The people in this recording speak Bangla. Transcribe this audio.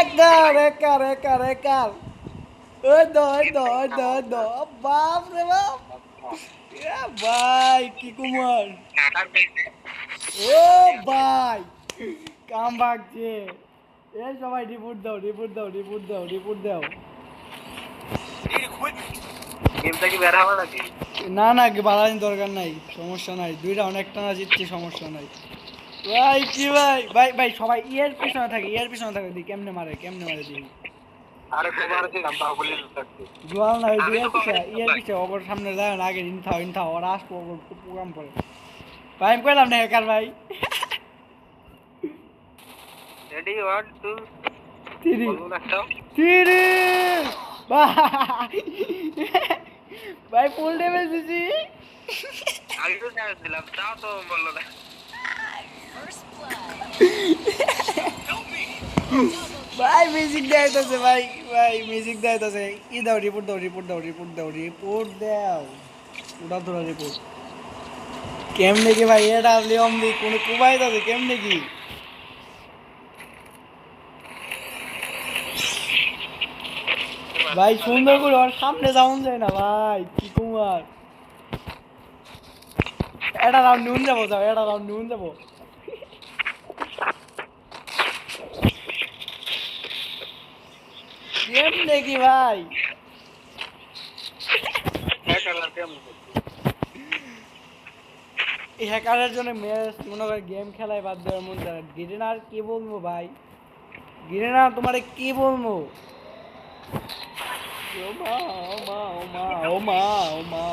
একদম একার একার একার ওই দো ওই দো ওই দো ওই দো বাপ রে বাপ। ভাই, কি কুমার। ও ভাই, কাম ভাগছে এ সবাই রিপোর্ট দাও রিপোর্ট দাও রিপোর্ট দাও রিপোর্ট দাও। না না বাড়ানোর দরকার নাই, সমস্যা নাই। দুইটা অনেক টানা জিতছি সমস্যা নাই। ভাই কি ভাই? ভাই ভাই সবাই ইয়ের পিছনে থাকে ইয়ের পিছনে থাকে দি কেমনে মারে কেমনে মারে দি আরে তোমার জোয়াল না আমি ইয়ের পিছে ওপর সামনে যায় না আগে ইনথা ইনথা ওরা আসব ওপর প্রোগ্রাম করে। ভাই আমি কইলাম না একার ভাই। Ready one two three. বলুন ভাই ভাই ফুল ড্যামেজ দিছি। আগে তো জানাই দিলাম তাও তো বলল না। ভাই মিউজিক দেখাইতেছে ভাই ভাই মিউজিক দেখাইতেছে ই দাও রিপোর্ট দাও রিপোর্ট দাও রিপোর্ট দাও রিপোর্ট দাও। ওটা তোরা রিপোর্ট কেমনে কি ভাই, এটা কুবাই কেমনে কি? ভাই, সুন্দর করে ওর সামনে যাওন যায় না, ভাই, কি কুমার। এটা রাউন্ড নুন যাব, যাও, এটা রাউন্ড নুন যাব। কেমনে কি ভাই? এই হ্যাকারের জন্য ম্যাচ মনে করে গেম খেলায় বাদ দেওয়ার মন চায় আর কি বলব ভাই? গিরেনা তোমারে কি বলব? ও মা ও মা ও মা ও মা ও মা